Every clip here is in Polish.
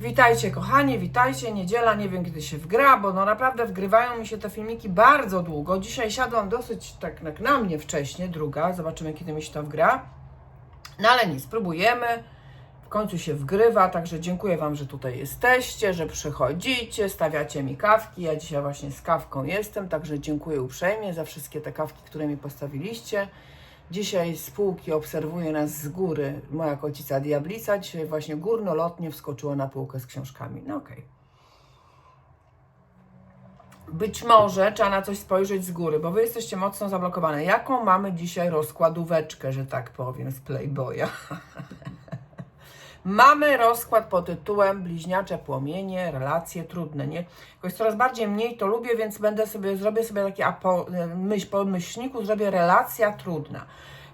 Witajcie kochani, witajcie, niedziela, nie wiem kiedy się wgra, bo no naprawdę wgrywają mi się te filmiki bardzo długo. Dzisiaj siadłam dosyć tak jak na mnie wcześnie, druga, zobaczymy kiedy mi się to wgra. No ale nic, spróbujemy. W końcu się wgrywa, także dziękuję Wam, że tutaj jesteście, że przychodzicie, stawiacie mi kawki. Ja dzisiaj właśnie z kawką jestem, także dziękuję uprzejmie za wszystkie te kawki, które mi postawiliście. Dzisiaj z półki obserwuje nas z góry moja kocica Diablica. Dzisiaj właśnie górnolotnie wskoczyła na półkę z książkami. No okej. Być może trzeba na coś spojrzeć z góry, bo Wy jesteście mocno zablokowane. Jaką mamy dzisiaj rozkładóweczkę, że tak powiem, z Playboya? Mamy rozkład pod tytułem Bliźniacze płomienie, relacje trudne, nie? Jakoś coraz bardziej mniej to lubię, więc będę sobie, zrobię sobie taki apo, myśl, po myślniku, zrobię relacja trudna.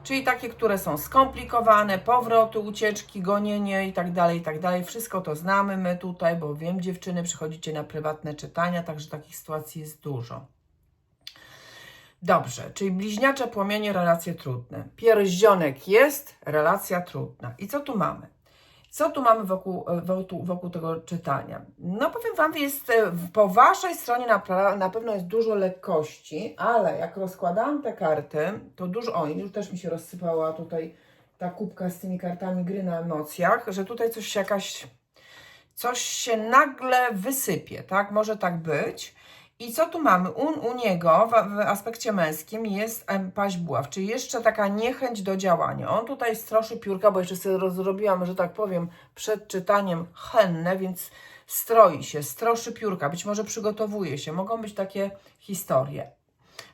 Czyli takie, które są skomplikowane, powroty, ucieczki, gonienie i tak dalej, i tak dalej. Wszystko to znamy my tutaj, bo wiem, dziewczyny, przychodzicie na prywatne czytania, także takich sytuacji jest dużo. Dobrze, czyli bliźniacze płomienie, relacje trudne. Pierścionek jest, relacja trudna. I co tu mamy? Co tu mamy wokół, wokół, wokół tego czytania? No powiem Wam, jest e, po Waszej stronie na, na pewno jest dużo lekkości, ale jak rozkładałam te karty, to dużo, o już też mi się rozsypała tutaj ta kubka z tymi kartami gry na emocjach, że tutaj coś jakaś, coś się nagle wysypie, tak? Może tak być. I co tu mamy? U, u niego w, w aspekcie męskim jest paź buław, czyli jeszcze taka niechęć do działania. On tutaj stroszy piórka, bo jeszcze sobie rozrobiłam, że tak powiem, przed czytaniem henne, więc stroi się, stroszy piórka, być może przygotowuje się. Mogą być takie historie.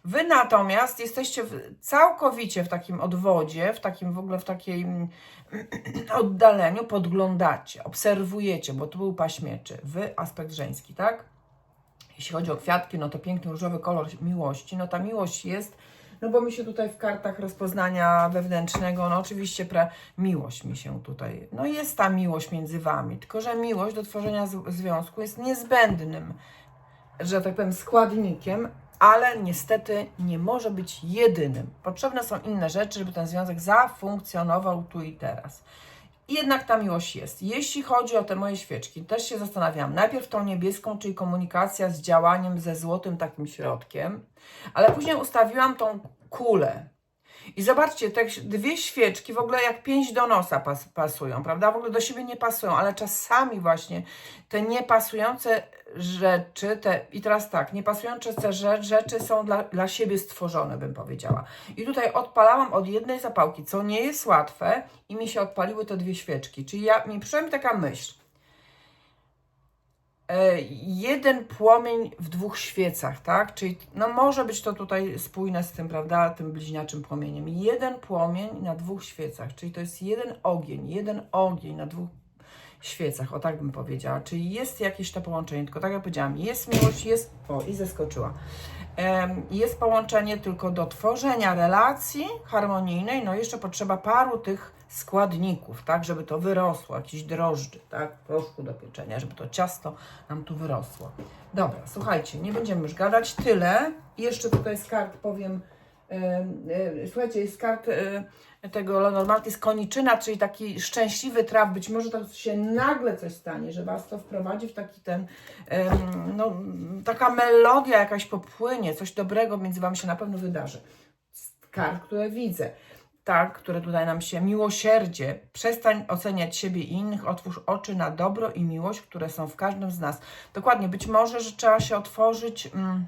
Wy natomiast jesteście w, całkowicie w takim odwodzie, w takim w ogóle w takim oddaleniu, podglądacie, obserwujecie, bo tu był paśmieczy. Wy aspekt żeński, tak? Jeśli chodzi o kwiatki, no to piękny różowy kolor miłości. No ta miłość jest, no bo mi się tutaj w kartach rozpoznania wewnętrznego, no oczywiście pra, miłość mi się tutaj, no jest ta miłość między wami, tylko że miłość do tworzenia z, związku jest niezbędnym, że tak powiem, składnikiem, ale niestety nie może być jedynym. Potrzebne są inne rzeczy, żeby ten związek zafunkcjonował tu i teraz. Jednak ta miłość jest. Jeśli chodzi o te moje świeczki, też się zastanawiałam. Najpierw tą niebieską, czyli komunikacja z działaniem ze złotym takim środkiem, ale później ustawiłam tą kulę. I zobaczcie, te dwie świeczki w ogóle jak pięć do nosa pas, pasują, prawda? W ogóle do siebie nie pasują, ale czasami właśnie te niepasujące rzeczy, te, i teraz tak, niepasujące rzeczy są dla, dla siebie stworzone, bym powiedziała. I tutaj odpalałam od jednej zapałki, co nie jest łatwe i mi się odpaliły te dwie świeczki. Czyli ja, mi przyszła mi taka myśl, jeden płomień w dwóch świecach, tak? Czyli no może być to tutaj spójne z tym, prawda, tym bliźniaczym płomieniem. Jeden płomień na dwóch świecach, czyli to jest jeden ogień, jeden ogień na dwóch świecach, o tak bym powiedziała. Czyli jest jakieś to połączenie, tylko tak jak powiedziałam, jest miłość, jest, o i zeskoczyła. Em, Jest połączenie tylko do tworzenia relacji harmonijnej, no jeszcze potrzeba paru tych składników, tak, żeby to wyrosło, jakieś drożdży, tak, proszku do pieczenia, żeby to ciasto nam tu wyrosło. Dobra, słuchajcie, nie będziemy już gadać, tyle. Jeszcze tutaj z kart powiem, em, e, słuchajcie, jest kart e, tego Lenormand koniczyna, czyli taki szczęśliwy traf, być może to się nagle coś stanie, że Was to wprowadzi w taki ten, em, no, taka melodia jakaś popłynie, coś dobrego między Wami się na pewno wydarzy. Z kart, które widzę, tak, które tutaj nam się, miłosierdzie, przestań oceniać siebie i innych, otwórz oczy na dobro i miłość, które są w każdym z nas. Dokładnie, być może, że trzeba się otworzyć, mm,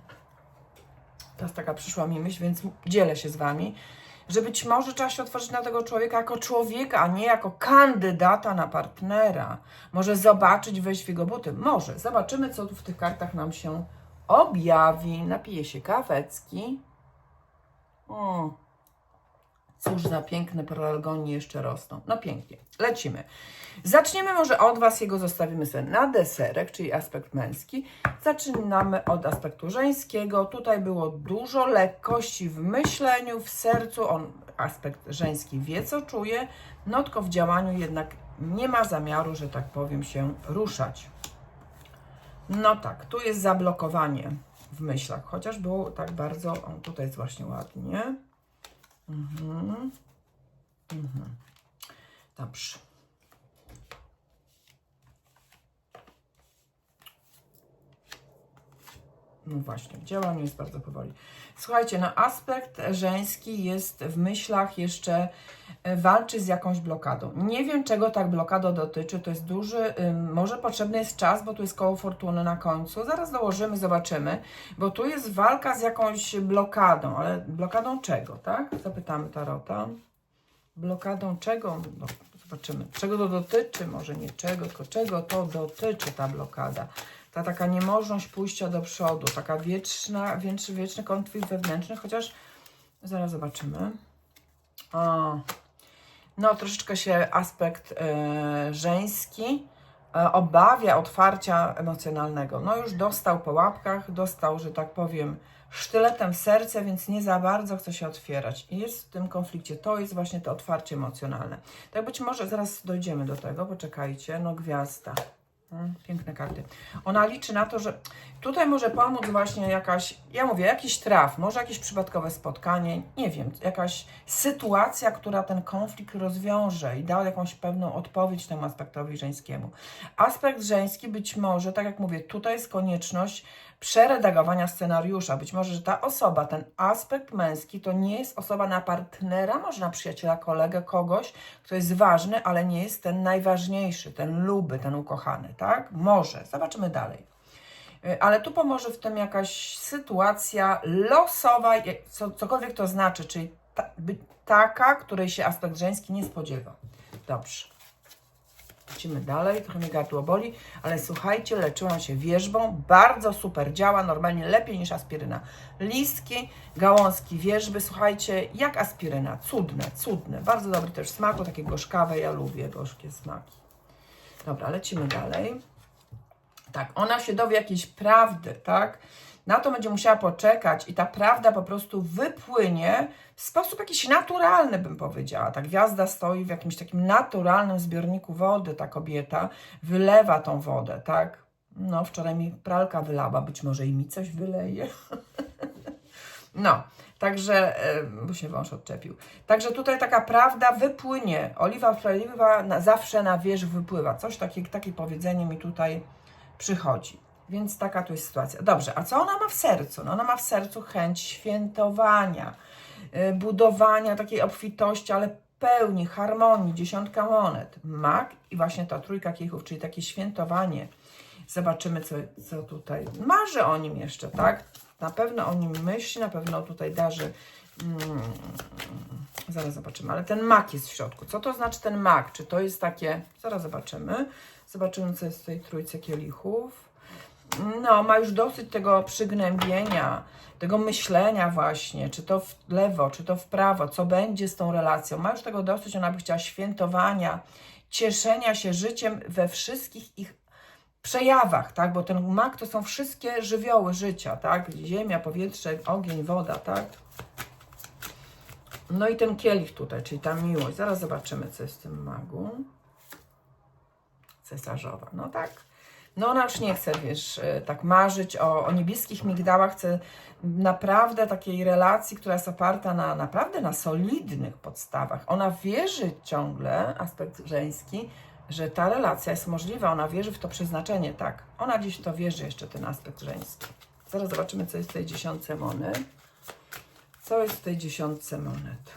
teraz taka przyszła mi myśl, więc dzielę się z Wami, że być może trzeba się otworzyć na tego człowieka jako człowieka, a nie jako kandydata na partnera. Może zobaczyć, wejść w jego buty. Może. Zobaczymy, co tu w tych kartach nam się objawi. Napiję się kawecki. O, cóż za piękne paralgonie jeszcze rosną. No pięknie. Lecimy. Zaczniemy może od Was, jego zostawimy sobie na deserek, czyli aspekt męski. Zaczynamy od aspektu żeńskiego. Tutaj było dużo lekkości w myśleniu, w sercu. On, aspekt żeński, wie co czuje, no tylko w działaniu jednak nie ma zamiaru, że tak powiem, się ruszać. No tak, tu jest zablokowanie w myślach, chociaż było tak bardzo, o, tutaj jest właśnie ładnie. Угу. Угу. Dobrze. No właśnie, w działaniu jest bardzo powoli. Słuchajcie, no aspekt żeński jest w myślach jeszcze e, walczy z jakąś blokadą. Nie wiem, czego tak blokada dotyczy. To jest duży, może potrzebny jest czas, bo tu jest koło fortuny na końcu. Zaraz dołożymy, zobaczymy, bo tu jest walka z jakąś blokadą, ale blokadą czego, tak? Zapytamy Tarota. Blokadą czego? No, zobaczymy. Czego to dotyczy? Może nie czego, tylko czego to dotyczy ta blokada. Ta taka niemożność pójścia do przodu, taka wieczna, wieczny, wieczny konflikt wewnętrzny, chociaż zaraz zobaczymy. O, no, troszeczkę się aspekt e, żeński e, obawia otwarcia emocjonalnego. No, już dostał po łapkach, dostał, że tak powiem, sztyletem w serce, więc nie za bardzo chce się otwierać. I jest w tym konflikcie. To jest właśnie to otwarcie emocjonalne. Tak być może zaraz dojdziemy do tego, poczekajcie. No, gwiazda. Mm, Piękne karty. Ona liczy na to, że tutaj może pomóc właśnie jakaś, ja mówię, jakiś traf, może jakieś przypadkowe spotkanie, nie wiem, jakaś sytuacja, która ten konflikt rozwiąże i da jakąś pewną odpowiedź temu aspektowi żeńskiemu. Aspekt żeński być może, tak jak mówię, tutaj jest konieczność przeredagowania scenariusza. Być może, że ta osoba, ten aspekt męski, to nie jest osoba na partnera, może na przyjaciela, kolegę, kogoś, kto jest ważny, ale nie jest ten najważniejszy, ten luby, ten ukochany, tak? Może. Zobaczymy dalej. Y, Ale tu pomoże w tym jakaś sytuacja losowa, co, cokolwiek to znaczy, czyli ta, by, taka, której się aspekt żeński nie spodziewa. Dobrze. Lecimy dalej, trochę mnie gardło boli, ale słuchajcie, leczyłam się wierzbą, bardzo super, działa normalnie lepiej niż aspiryna. Listki, gałązki wierzby, słuchajcie, jak aspiryna, cudne, cudne, bardzo dobry też smaku, takie gorzkawe, ja lubię gorzkie smaki. Dobra, lecimy dalej. Tak, ona się dowie jakiejś prawdy, tak? Na to będzie musiała poczekać i ta prawda po prostu wypłynie w sposób jakiś naturalny, bym powiedziała. Ta gwiazda stoi w jakimś takim naturalnym zbiorniku wody, ta kobieta wylewa tą wodę, tak? No, wczoraj mi pralka wylała, być może i mi coś wyleje. No, także, e, bo się wąż odczepił. Także tutaj taka prawda wypłynie. Oliwa sprawiedliwa na, zawsze na wierzch wypływa. Coś takiego, takie powiedzenie mi tutaj przychodzi. Więc taka tu jest sytuacja. Dobrze, a co ona ma w sercu? No ona ma w sercu chęć świętowania, budowania takiej obfitości, ale pełni, harmonii, dziesiątka monet, mag i właśnie ta trójka kielichów, czyli takie świętowanie. Zobaczymy, co, co tutaj. Marzy o nim jeszcze, tak? Na pewno o nim myśli, na pewno tutaj darzy. Mm, zaraz zobaczymy, ale ten mak jest w środku. Co to znaczy ten mak? Czy to jest takie. Zaraz zobaczymy. Zobaczymy, co jest w tej trójce kielichów. No, ma już dosyć tego przygnębienia, tego myślenia właśnie, czy to w lewo, czy to w prawo, co będzie z tą relacją. Ma już tego dosyć, ona by chciała świętowania, cieszenia się życiem we wszystkich ich przejawach, tak? Bo ten mak to są wszystkie żywioły życia, tak? Ziemia, powietrze, ogień, woda, tak? No i ten kielich tutaj, czyli ta miłość. Zaraz zobaczymy, co jest w tym magu. Cesarzowa, no tak. No ona już nie chce, wiesz, e, tak marzyć o, o niebieskich migdałach, chce naprawdę takiej relacji, która jest oparta na naprawdę na solidnych podstawach. Ona wierzy ciągle, aspekt żeński, że ta relacja jest możliwa, ona wierzy w to przeznaczenie, tak. Ona gdzieś w to wierzy jeszcze, ten aspekt żeński. Zaraz zobaczymy, co jest w tej dziesiątce monet. Co jest w tej dziesiątce monet?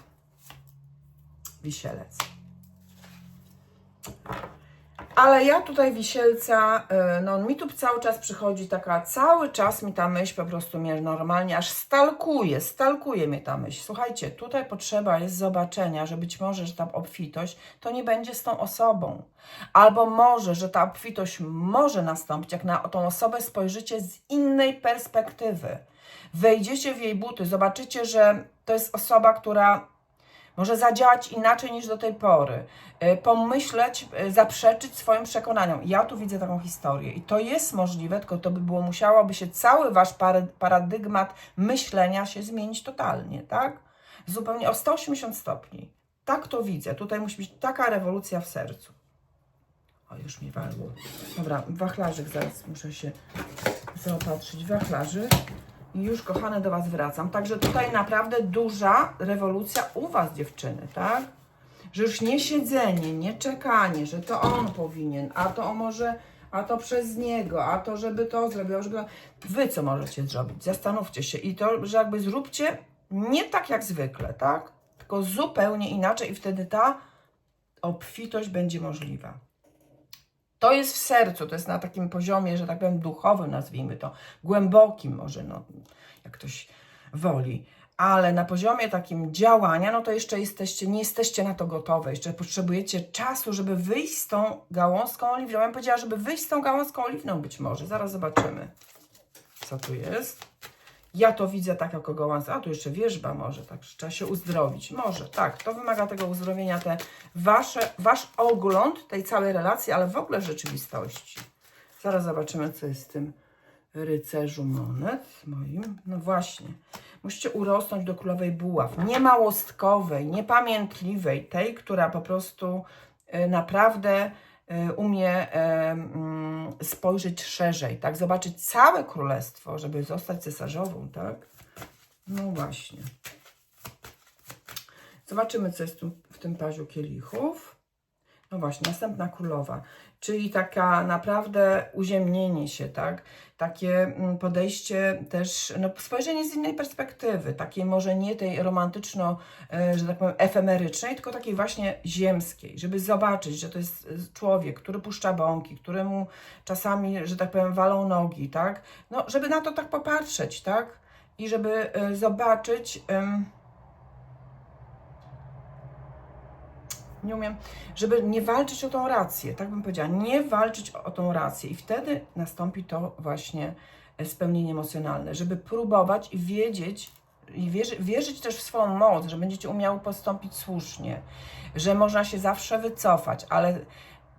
Wisielec. Ale ja tutaj wisielca, y, no mi tu cały czas przychodzi taka, cały czas mi ta myśl po prostu mnie normalnie aż stalkuje, stalkuje mnie ta myśl. Słuchajcie, tutaj potrzeba jest zobaczenia, że być może, że ta obfitość to nie będzie z tą osobą. Albo może, że ta obfitość może nastąpić, jak na tą osobę spojrzycie z innej perspektywy. Wejdziecie w jej buty, zobaczycie, że to jest osoba, która może zadziałać inaczej niż do tej pory, y, pomyśleć, y, zaprzeczyć swoim przekonaniom. Ja tu widzę taką historię i to jest możliwe, tylko to by było, musiałoby się cały wasz paradygmat myślenia się zmienić totalnie, tak? Zupełnie o 180 stopni. Tak to widzę. Tutaj musi być taka rewolucja w sercu. O, już mi walło. Dobra, wachlarzyk zaraz muszę się zaopatrzyć. Wachlarzyk. Już, kochane, do Was wracam. Także tutaj naprawdę duża rewolucja u Was, dziewczyny, tak? Że już nie siedzenie, nie czekanie, że to on powinien, a to może, a to przez niego, a to żeby to zrobił, żeby. Wy co możecie zrobić? Zastanówcie się i to, że jakby zróbcie nie tak jak zwykle, tak? Tylko zupełnie inaczej i wtedy ta obfitość będzie możliwa. To jest w sercu, to jest na takim poziomie, że tak powiem, duchowym, nazwijmy to, głębokim może, no, jak ktoś woli. Ale na poziomie takim działania, no to jeszcze jesteście, nie jesteście na to gotowe. Jeszcze potrzebujecie czasu, żeby wyjść z tą gałązką oliwną. Ja bym powiedziała, żeby wyjść z tą gałązką oliwną być może. Zaraz zobaczymy, co tu jest. Ja to widzę tak jako gałązka. A tu jeszcze wierzba może, tak, trzeba się uzdrowić. Może, tak, to wymaga tego uzdrowienia, te wasze, wasz ogląd tej całej relacji, ale w ogóle rzeczywistości. Zaraz zobaczymy, co jest w tym rycerzu monet moim. No właśnie. Musicie urosnąć do królowej buław. Nie małostkowej, niepamiętliwej, tej, która po prostu e, naprawdę umie e, mm, spojrzeć szerzej, tak? Zobaczyć całe królestwo, żeby zostać cesarzową, tak? No właśnie. Zobaczymy, co jest tu, w tym paziu kielichów. No właśnie, następna królowa, czyli taka naprawdę uziemnienie się, tak? Takie mm, podejście też, no spojrzenie z innej perspektywy, takiej może nie tej romantyczno, e, że tak powiem, efemerycznej, tylko takiej właśnie ziemskiej, żeby zobaczyć, że to jest e, człowiek, który puszcza bąki, któremu czasami, że tak powiem, walą nogi, tak? No, żeby na to tak popatrzeć, tak? I żeby e, zobaczyć... em, nie umiem, żeby nie walczyć o tą rację, tak bym powiedziała, nie walczyć o, tą rację. I wtedy nastąpi to właśnie e, spełnienie emocjonalne, żeby próbować i wiedzieć i wierzy, wierzyć też w swoją moc, że będziecie umiały postąpić słusznie, że można się zawsze wycofać, ale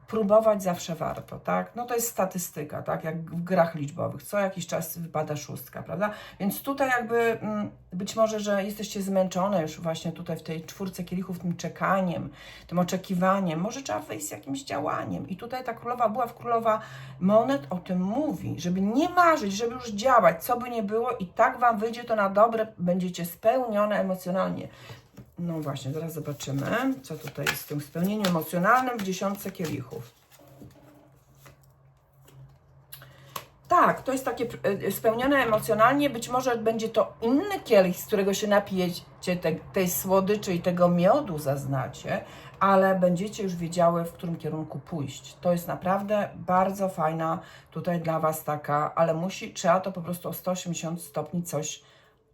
próbować zawsze warto, tak? No to jest statystyka, tak? Jak w grach liczbowych, co jakiś czas wypada szóstka, prawda? Więc tutaj jakby mm, być może, że jesteście zmęczone już właśnie tutaj w tej czwórce kielichów tym czekaniem, tym oczekiwaniem, może trzeba wyjść z jakimś działaniem i tutaj ta królowa była w królowa monet o tym mówi, żeby nie marzyć, żeby już działać, co by nie było i tak Wam wyjdzie to na dobre, będziecie spełnione emocjonalnie. No właśnie, zaraz zobaczymy, co tutaj jest w tym spełnieniu emocjonalnym w dziesiątce kielichów. Tak, to jest takie e, spełnione emocjonalnie. Być może będzie to inny kielich, z którego się napijecie te, tej słodyczy i tego miodu zaznacie, ale będziecie już wiedziały, w którym kierunku pójść. To jest naprawdę bardzo fajna tutaj dla Was taka, ale musi, trzeba to po prostu o 180 stopni coś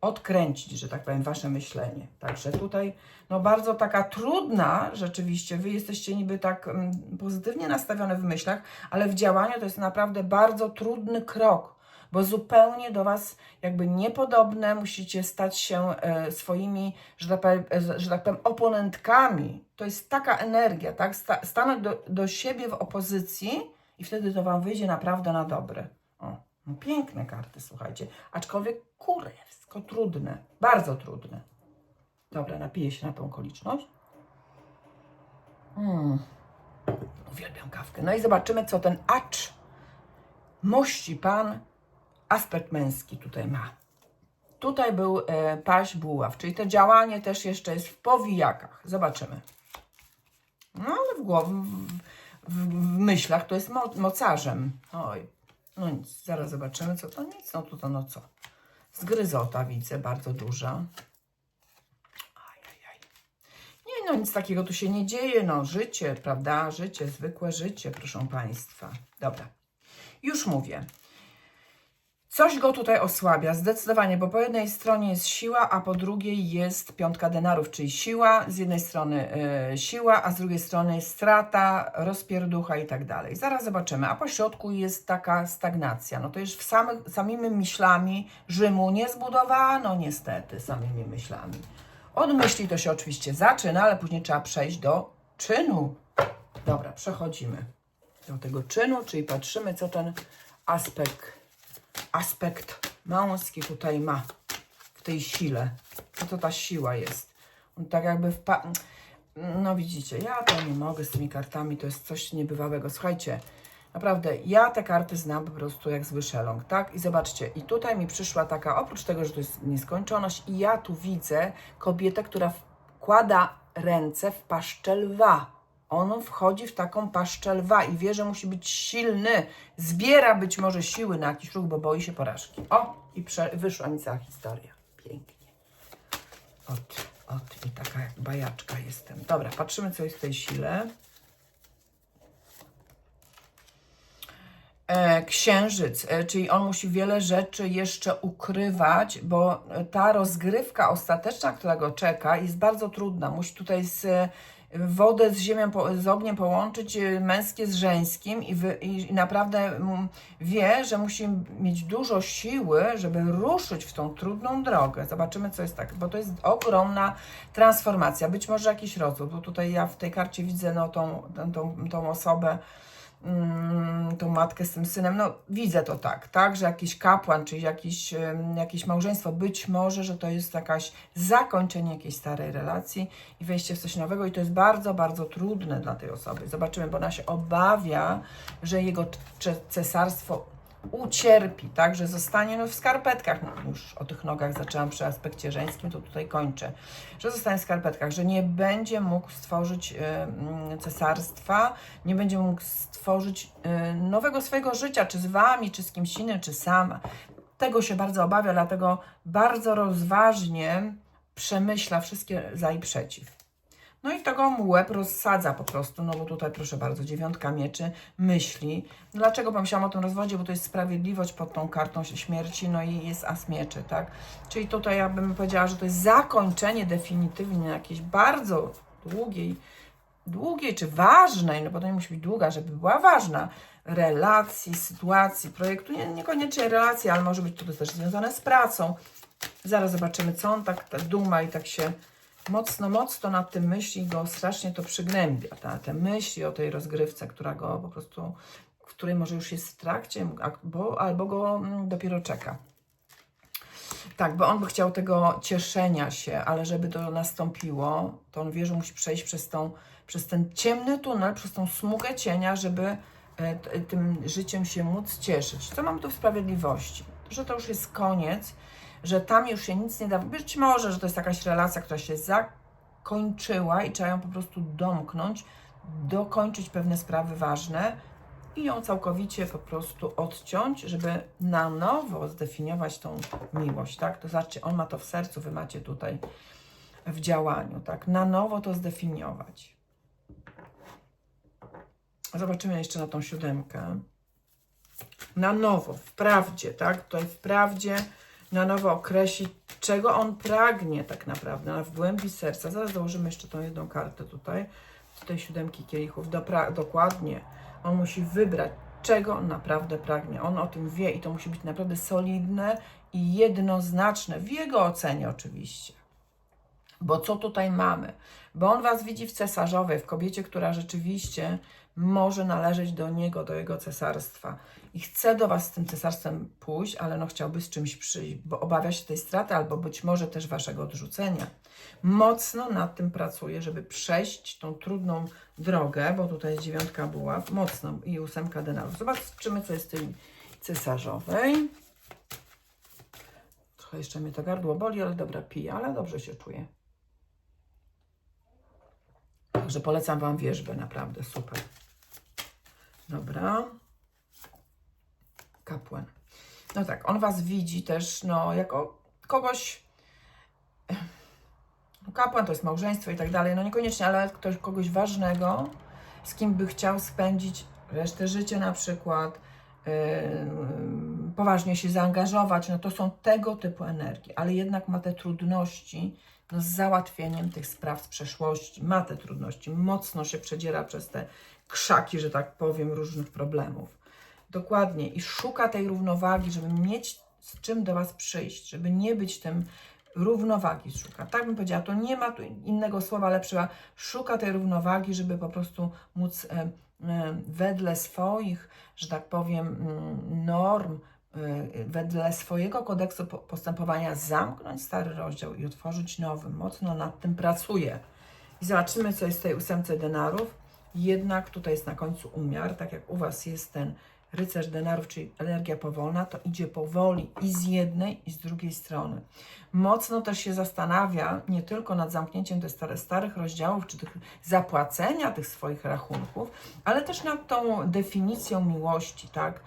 odkręcić, że tak powiem, wasze myślenie. Także tutaj, no bardzo taka trudna rzeczywiście, wy jesteście niby tak mm, pozytywnie nastawione w myślach, ale w działaniu to jest naprawdę bardzo trudny krok, bo zupełnie do was jakby niepodobne, musicie stać się e, swoimi, że tak, powiem, e, że tak powiem, oponentkami. To jest taka energia, tak? Sta, stanąć do, do siebie w opozycji i wtedy to wam wyjdzie naprawdę na dobre. O, no piękne karty, słuchajcie. Aczkolwiek kurewsko trudne, bardzo trudne. Dobra, napiję się na tą okoliczność. Mm. Uwielbiam kawkę. No i zobaczymy, co ten acz mości pan aspekt męski tutaj ma. Tutaj był e, paź buław, czyli to działanie też jeszcze jest w powijakach. Zobaczymy. No ale w głowie, w, w, w myślach to jest mo mocarzem. Oj, no nic, zaraz zobaczymy, co to nic. No to, to no co. Zgryzota widzę, bardzo duża. Ajajaj. Nie no, nic takiego tu się nie dzieje, no życie, prawda, życie, zwykłe życie, proszę Państwa. Dobra, już mówię. Coś go tutaj osłabia, zdecydowanie, bo po jednej stronie jest siła, a po drugiej jest piątka denarów, czyli siła, z jednej strony y, siła, a z drugiej strony strata, rozpierducha i tak dalej. Zaraz zobaczymy, a po środku jest taka stagnacja. No to już w samych, samymi myślami Rzymu nie zbudowano, niestety, samymi myślami. Od myśli to się oczywiście zaczyna, ale później trzeba przejść do czynu. Dobra, przechodzimy do tego czynu, czyli patrzymy, co ten aspekt aspekt męski tutaj ma w tej sile. Co to ta siła jest? On tak jakby wpa... No widzicie, ja to nie mogę z tymi kartami, to jest coś niebywałego. Słuchajcie, naprawdę, ja te karty znam po prostu jak zły szeląg, tak? I zobaczcie, i tutaj mi przyszła taka, oprócz tego, że to jest nieskończoność, i ja tu widzę kobietę, która wkłada ręce w paszczę lwa. On wchodzi w taką paszczę lwa i wie, że musi być silny. Zbiera być może siły na jakiś ruch, bo boi się porażki. O, i wyszła mi cała historia. Pięknie. Ot, ot, i taka jak bajaczka jestem. Dobra, patrzymy, co jest w tej sile. E, Księżyc, e, czyli on musi wiele rzeczy jeszcze ukrywać, bo ta rozgrywka ostateczna, która go czeka, jest bardzo trudna. Musi tutaj z e, wodę z ziemią, z ogniem połączyć, e, męskie z żeńskim i, wy, i, naprawdę mm, wie, że musi mieć dużo siły, żeby ruszyć w tą trudną drogę. Zobaczymy, co jest tak, bo to jest ogromna transformacja. Być może jakiś rozwód, bo tutaj ja w tej karcie widzę no, tą, tą, tą, osobę, tą matkę z tym synem, no widzę to tak, tak, że jakiś kapłan, czy jakiś, jakieś małżeństwo, być może, że to jest jakaś zakończenie jakiejś starej relacji i wejście w coś nowego i to jest bardzo, bardzo trudne dla tej osoby. Zobaczymy, bo ona się obawia, że jego cesarstwo ucierpi, tak, że zostanie no, w skarpetkach, no, już o tych nogach zaczęłam przy aspekcie żeńskim, to tutaj kończę, że zostanie w skarpetkach, że nie będzie mógł stworzyć e, mm, cesarstwa, nie będzie mógł stworzyć e, nowego swojego życia, czy z wami, czy z kimś innym, czy sam. Tego się bardzo obawia, dlatego bardzo rozważnie przemyśla wszystkie za i przeciw. No i tego mu łeb rozsadza po prostu, no bo tutaj proszę bardzo, dziewiątka mieczy, myśli. Dlaczego pomyślałam o tym rozwodzie? Bo to jest sprawiedliwość pod tą kartą śmierci, no i jest as mieczy, tak? Czyli tutaj ja bym powiedziała, że to jest zakończenie definitywnie jakiejś bardzo długiej, długiej czy ważnej, no bo to nie musi być długa, żeby była ważna, relacji, sytuacji, projektu, nie, niekoniecznie relacji, ale może być to też związane z pracą. Zaraz zobaczymy, co on tak, tak duma i tak się mocno, mocno nad tym myśli, go strasznie to przygnębia. Ta, te myśli o tej rozgrywce, która go po prostu, w której może już jest w trakcie, albo, albo go mm, dopiero czeka. Tak, bo on by chciał tego cieszenia się, ale żeby to nastąpiło, to on wie, że musi przejść przez, tą, przez ten ciemny tunel, przez tą smugę cienia, żeby e, tym życiem się móc cieszyć. Co mam tu w sprawiedliwości? Że to już jest koniec, że tam już się nic nie da. Być może, że to jest jakaś relacja, która się zakończyła i trzeba ją po prostu domknąć, dokończyć pewne sprawy ważne i ją całkowicie po prostu odciąć, żeby na nowo zdefiniować tą miłość, tak? To znaczy, on ma to w sercu, wy macie tutaj w działaniu, tak? Na nowo to zdefiniować. Zobaczymy jeszcze na tą siódemkę. Na nowo, w prawdzie, tak? Tutaj w prawdzie na nowo określić, czego on pragnie tak naprawdę, w głębi serca. Zaraz dołożymy jeszcze tą jedną kartę tutaj, z tej siódemki kielichów. Dopra- dokładnie. On musi wybrać, czego on naprawdę pragnie. On o tym wie i to musi być naprawdę solidne i jednoznaczne, w jego ocenie oczywiście. Bo co tutaj mamy? Bo on was widzi w cesarzowej, w kobiecie, która rzeczywiście może należeć do niego, do jego cesarstwa. I chce do was z tym cesarstwem pójść, ale no chciałby z czymś przyjść, bo obawia się tej straty, albo być może też waszego odrzucenia. Mocno nad tym pracuje, żeby przejść tą trudną drogę, bo tutaj jest dziewiątka buław, mocno i ósemka denarów. Zobaczymy, co jest w tej cesarzowej. Trochę jeszcze mnie to gardło boli, ale dobra, piję, ale dobrze się czuję. Także polecam Wam wierzbę, naprawdę super. Dobra. Kapłan. No tak, on Was widzi też, no, jako kogoś. No, kapłan to jest małżeństwo i tak dalej, no niekoniecznie, ale ktoś, kogoś ważnego, z kim by chciał spędzić resztę życia na przykład, yy, poważnie się zaangażować, no to są tego typu energii, ale jednak ma te trudności no, z załatwieniem tych spraw z przeszłości, ma te trudności, mocno się przedziera przez te krzaki, że tak powiem, różnych problemów. Dokładnie i szuka tej równowagi, żeby mieć z czym do Was przyjść, żeby nie być tym równowagi szuka. Tak bym powiedziała, to nie ma tu innego słowa lepszego. Szuka tej równowagi, żeby po prostu móc e, e, wedle swoich, że tak powiem, mm, norm, wedle swojego kodeksu po- postępowania zamknąć stary rozdział i otworzyć nowy. Mocno nad tym pracuje. I zobaczymy, co jest w tej ósemce denarów. Jednak tutaj jest na końcu umiar, tak jak u Was jest ten rycerz denarów, czyli energia powolna, to idzie powoli i z jednej, i z drugiej strony. Mocno też się zastanawia nie tylko nad zamknięciem tych starych rozdziałów, czy tych zapłacenia tych swoich rachunków, ale też nad tą definicją miłości, tak?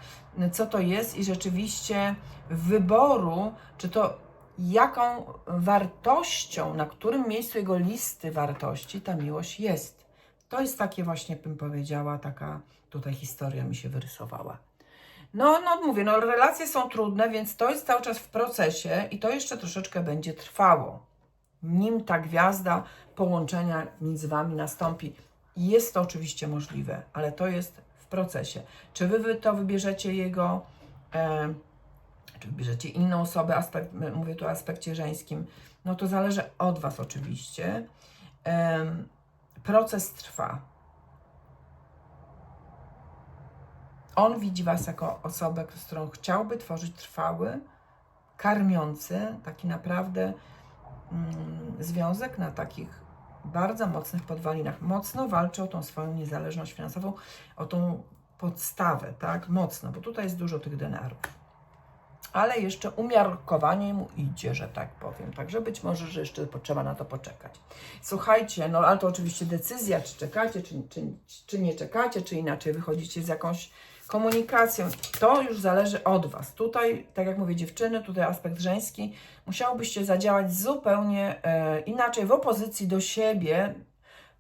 Co to jest i rzeczywiście wyboru, czy to jaką wartością, na którym miejscu jego listy wartości ta miłość jest. To jest takie właśnie, bym powiedziała, taka tutaj historia mi się wyrysowała. No, no mówię, no relacje są trudne, więc to jest cały czas w procesie i to jeszcze troszeczkę będzie trwało. Nim ta gwiazda połączenia między Wami nastąpi, jest to oczywiście możliwe, ale to jest w procesie. Czy Wy, to wybierzecie jego, e, czy wybierzecie inną osobę, aspekt, mówię tu o aspekcie żeńskim, no to zależy od Was oczywiście. Em, proces trwa. On widzi Was jako osobę, z którą chciałby tworzyć trwały, karmiący, taki naprawdę mm, związek na takich bardzo mocnych podwalinach. Mocno walczy o tą swoją niezależność finansową, o tą podstawę, tak? Mocno, bo tutaj jest dużo tych denarów. Ale jeszcze umiarkowanie mu idzie, że tak powiem. Także być może, że jeszcze potrzeba na to poczekać. Słuchajcie, no ale to oczywiście decyzja, czy czekacie, czy, czy, czy nie czekacie, czy inaczej wychodzicie z jakąś komunikacją. To już zależy od Was. Tutaj, tak jak mówię, dziewczyny, tutaj aspekt żeński, musiałobyście zadziałać zupełnie e, inaczej, w opozycji do siebie,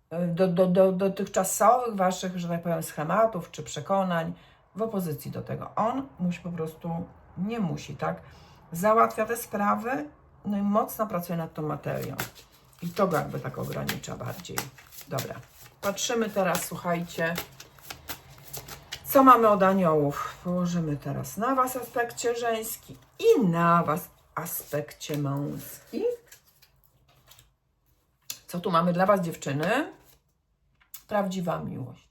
e, do, do, do dotychczasowych Waszych, że tak powiem, schematów czy przekonań, w opozycji do tego. On musi po prostu, nie musi, tak? Załatwia te sprawy, no i mocno pracuje nad tą materią. I to go jakby tak ogranicza bardziej. Dobra. Patrzymy teraz, słuchajcie, co mamy od aniołów? Położymy teraz na Was aspekcie żeński i na Was aspekcie męski. Co tu mamy dla Was, dziewczyny? Prawdziwa miłość.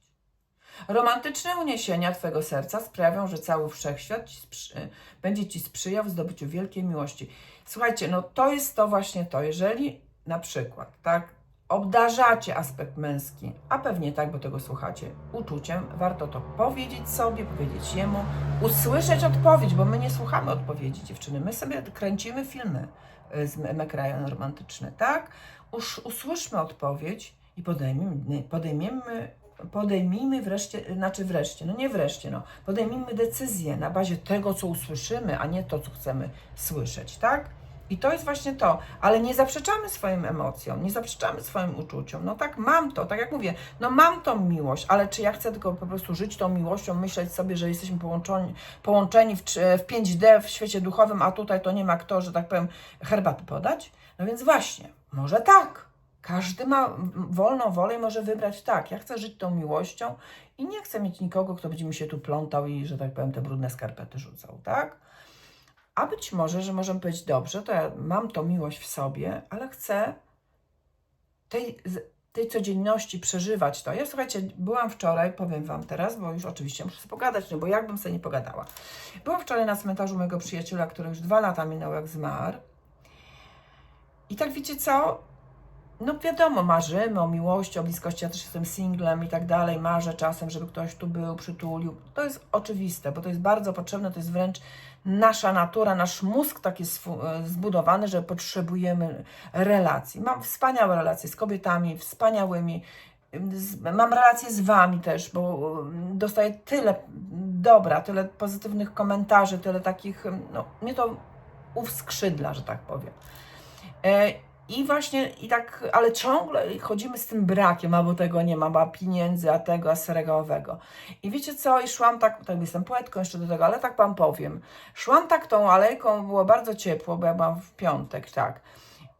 Romantyczne uniesienia Twojego serca sprawią, że cały wszechświat ci sprzy- będzie Ci sprzyjał w zdobyciu wielkiej miłości. Słuchajcie, no to jest to właśnie to, jeżeli na przykład, tak, obdarzacie aspekt męski, a pewnie tak, bo tego słuchacie, uczuciem, warto to powiedzieć sobie, powiedzieć jemu, usłyszeć odpowiedź, bo my nie słuchamy odpowiedzi dziewczyny, my sobie kręcimy filmy y, z mekrajem romantyczne, tak? Usz, usłyszmy odpowiedź i podejmijmy, podejmiemy, podejmijmy wreszcie, znaczy wreszcie, no nie wreszcie, no, podejmijmy decyzję na bazie tego, co usłyszymy, a nie to, co chcemy słyszeć, tak? I to jest właśnie to, ale nie zaprzeczamy swoim emocjom, nie zaprzeczamy swoim uczuciom. No tak, mam to, tak jak mówię, no mam tą miłość, ale czy ja chcę tylko po prostu żyć tą miłością, myśleć sobie, że jesteśmy połączeni, połączeni w, w 5D w świecie duchowym, a tutaj to nie ma kto, że tak powiem, herbaty podać? No więc właśnie, może tak. Każdy ma wolną wolę i może wybrać tak. Ja chcę żyć tą miłością i nie chcę mieć nikogo, kto będzie mi się tu plątał i, że tak powiem, te brudne skarpety rzucał, tak? A być może, że możemy powiedzieć, dobrze, to ja mam tą miłość w sobie, ale chcę tej, tej codzienności przeżywać to. Ja słuchajcie, byłam wczoraj, powiem Wam teraz, bo już oczywiście muszę sobie pogadać, no bo jakbym sobie nie pogadała. Byłam wczoraj na cmentarzu mojego przyjaciela, który już dwa lata minął jak zmarł. I tak wiecie co? No wiadomo, marzymy o miłości, o bliskości. Ja też jestem singlem i tak dalej. Marzę czasem, żeby ktoś tu był, przytulił. To jest oczywiste, bo to jest bardzo potrzebne. To jest wręcz nasza natura, nasz mózg tak jest e, zbudowany, że potrzebujemy relacji. Mam wspaniałe relacje z kobietami, wspaniałymi. Mam relacje z Wami też, bo mm, dostaję tyle dobra, tyle pozytywnych komentarzy, tyle takich, no, mnie to uskrzydla, że tak powiem. I właśnie, i tak, ale ciągle chodzimy z tym brakiem, albo tego nie ma, a pieniędzy, a tego, a serego I wiecie co, i szłam tak, tak jestem poetką jeszcze do tego, ale tak Wam powiem. Szłam tak tą alejką, było bardzo ciepło, bo ja byłam w piątek, tak.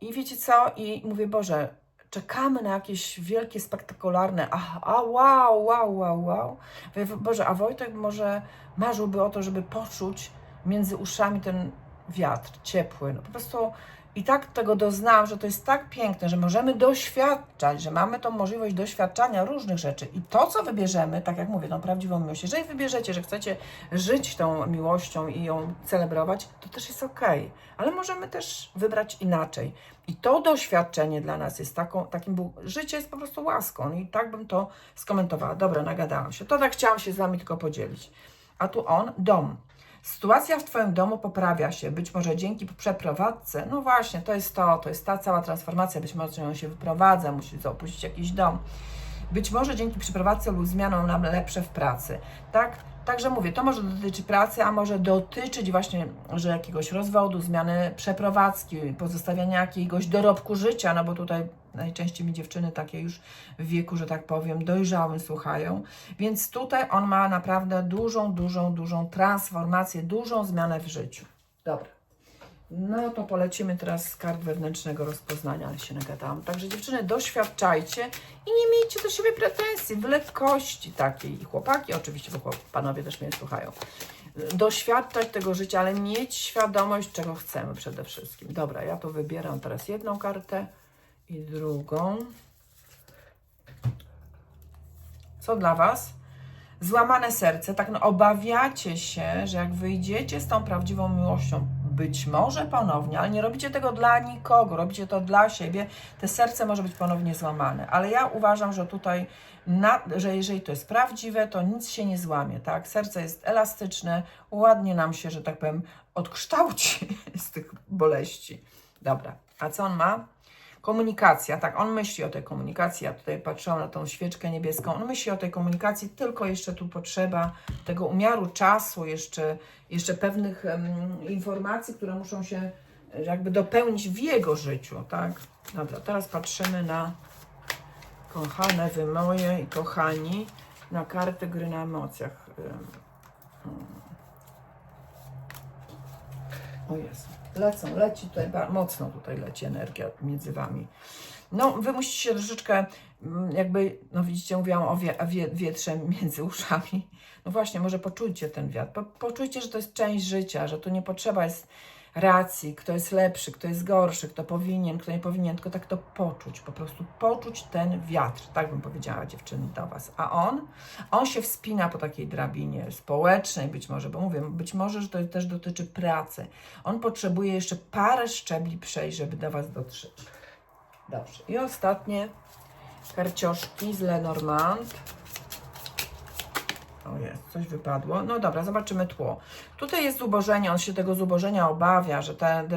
I wiecie co, i mówię, Boże, czekamy na jakieś wielkie, spektakularne, a, a wow, wow, wow, wow. Mówię, Boże, a Wojtek może marzyłby o to, żeby poczuć między uszami ten wiatr ciepły. No po prostu i tak tego doznałam, że to jest tak piękne, że możemy doświadczać, że mamy tą możliwość doświadczania różnych rzeczy. I to, co wybierzemy, tak jak mówię, tą prawdziwą miłość, jeżeli wybierzecie, że chcecie żyć tą miłością i ją celebrować, to też jest okej. Ale możemy też wybrać inaczej. I to doświadczenie dla nas jest taką, takim, bu- życie jest po prostu łaską. I tak bym to skomentowała. Dobra, nagadałam się. To tak chciałam się z Wami tylko podzielić. a tu on dom. Sytuacja w Twoim domu poprawia się, być może dzięki przeprowadzce. No właśnie, to jest to, to jest ta cała transformacja. Być może on się wyprowadza, musi opuścić jakiś dom. Być może dzięki przeprowadzce lub zmianom na lepsze w pracy. Tak? Także mówię, to może dotyczyć pracy, a może dotyczyć właśnie, że jakiegoś rozwodu, zmiany przeprowadzki, pozostawiania jakiegoś dorobku życia, no bo tutaj najczęściej mi dziewczyny takie już w wieku, że tak powiem, dojrzałym słuchają. Więc tutaj on ma naprawdę dużą, dużą, dużą transformację, dużą zmianę w życiu. Dobra. No to polecimy teraz z kart wewnętrznego rozpoznania, ale się nagadałam. Także dziewczyny, doświadczajcie i nie miejcie do siebie pretensji, w lekkości takiej. I chłopaki, oczywiście, bo panowie też mnie słuchają. Doświadczać tego życia, ale mieć świadomość, czego chcemy przede wszystkim. Dobra, ja tu wybieram teraz jedną kartę i drugą. Co dla Was? Złamane serce, tak no, obawiacie się, że jak wyjdziecie z tą prawdziwą miłością, być może ponownie, ale nie robicie tego dla nikogo, robicie to dla siebie, te serce może być ponownie złamane. Ale ja uważam, że tutaj, na, że jeżeli to jest prawdziwe, to nic się nie złamie, tak? Serce jest elastyczne, ładnie nam się, że tak powiem, odkształci z tych boleści. Dobra, a co on ma? Komunikacja, tak, on myśli o tej komunikacji. Ja tutaj patrzyłam na tą świeczkę niebieską. On myśli o tej komunikacji, tylko jeszcze tu potrzeba tego umiaru czasu, jeszcze, jeszcze pewnych em, informacji, które muszą się jakby dopełnić w jego życiu, tak? Dobra, teraz patrzymy na kochane wy moje i kochani, na karty gry na emocjach. Em, O Jezu, lecą, leci tutaj, mocno tutaj leci energia między Wami. No, Wy musicie troszeczkę, mm, jakby, no widzicie, mówiłam o wie, wie, wietrze między uszami. No właśnie, może poczujcie ten wiatr. Po, poczujcie, że to jest część życia, że tu nie potrzeba jest racji, kto jest lepszy, kto jest gorszy, kto powinien, kto nie powinien, tylko tak to poczuć, po prostu poczuć ten wiatr, tak bym powiedziała dziewczyny do Was. A on? On się wspina po takiej drabinie społecznej być może, bo mówię, być może, że to też dotyczy pracy. On potrzebuje jeszcze parę szczebli przejść, żeby do Was dotrzeć. Dobrze. I ostatnie karcioszki z Lenormand. O jest, coś wypadło. No dobra, zobaczymy tło. Tutaj jest zubożenie, on się tego zubożenia obawia, że ten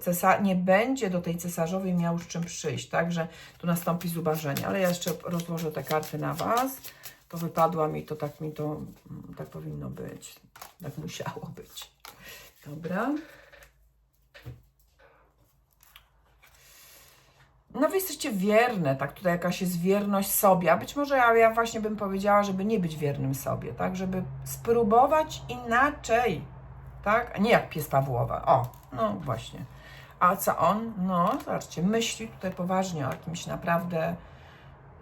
cesarz nie będzie do tej cesarzowej miał z czym przyjść, tak, że tu nastąpi zubożenie. Ale ja jeszcze rozłożę te karty na Was. To wypadła mi, to tak mi to, mm, tak powinno być. Tak musiało być. Dobra. No wy jesteście wierne, tak, tutaj jakaś jest wierność sobie, a być może ja, ja właśnie bym powiedziała, żeby nie być wiernym sobie, tak, żeby spróbować inaczej, tak, a nie jak pies Pawłowa, o, no właśnie. A co on? No, zobaczcie, myśli tutaj poważnie o jakimś naprawdę,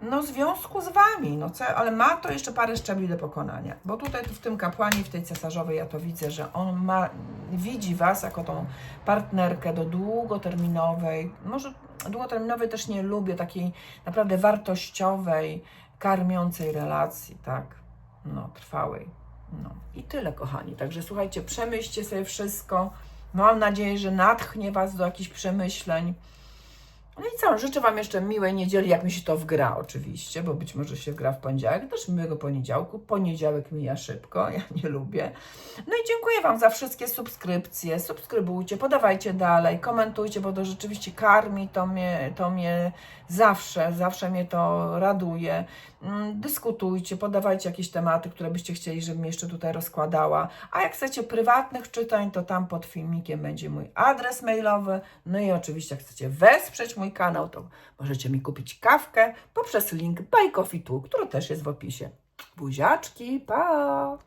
no, związku z wami, no co, ale ma to jeszcze parę szczebli do pokonania, bo tutaj w tym kapłanie, w tej cesarzowej ja to widzę, że on ma, widzi was jako tą partnerkę do długoterminowej, może długoterminowej też nie lubię, takiej naprawdę wartościowej, karmiącej relacji, tak, no, trwałej. No i tyle, kochani. Także słuchajcie, przemyślcie sobie wszystko. Mam nadzieję, że natchnie Was do jakichś przemyśleń. No i co, życzę Wam jeszcze miłej niedzieli, jak mi się to wgra oczywiście, bo być może się wgra w poniedziałek, też miłego poniedziałku. Poniedziałek mija szybko, ja nie lubię. No i dziękuję Wam za wszystkie subskrypcje. Subskrybujcie, podawajcie dalej, komentujcie, bo to rzeczywiście karmi, to mnie, to mnie zawsze, zawsze mnie to raduje. Mm, Dyskutujcie, podawajcie jakieś tematy, które byście chcieli, żebym jeszcze tutaj rozkładała. A jak chcecie prywatnych czytań, to tam pod filmikiem będzie mój adres mailowy. No i oczywiście, jak chcecie wesprzeć mój kanał, to możecie mi kupić kawkę poprzez link Buy Coffee który też jest w opisie. Buziaczki, pa!